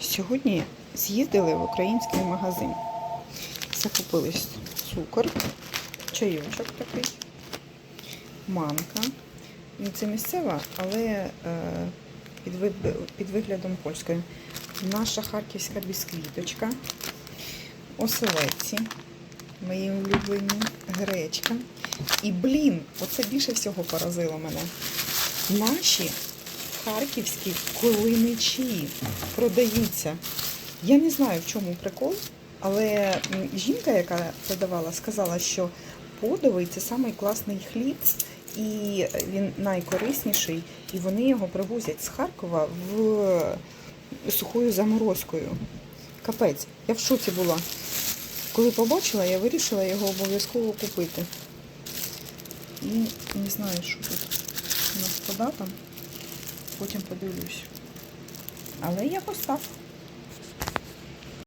Сьогодні з'їздили в український магазин. Закупили цукор, чайочок такий, манка. Це місцева, але е, під, виглядом польської. Наша харківська бісквіточка, оселедці, мої улюблені, гречка. І блін, оце більше всього поразило мене. Наші харківські колиничі продаються. Я не знаю, в чому прикол, але жінка, яка продавала, сказала, що подовий це самий хліб, і він найкорисніший, і вони його привозять з Харкова в сухою заморозкою. Капець, я в шоці була. Коли побачила, я вирішила його обов'язково купити. І не знаю, що тут у нас по датам. Потім подивлюсь. Але якось так.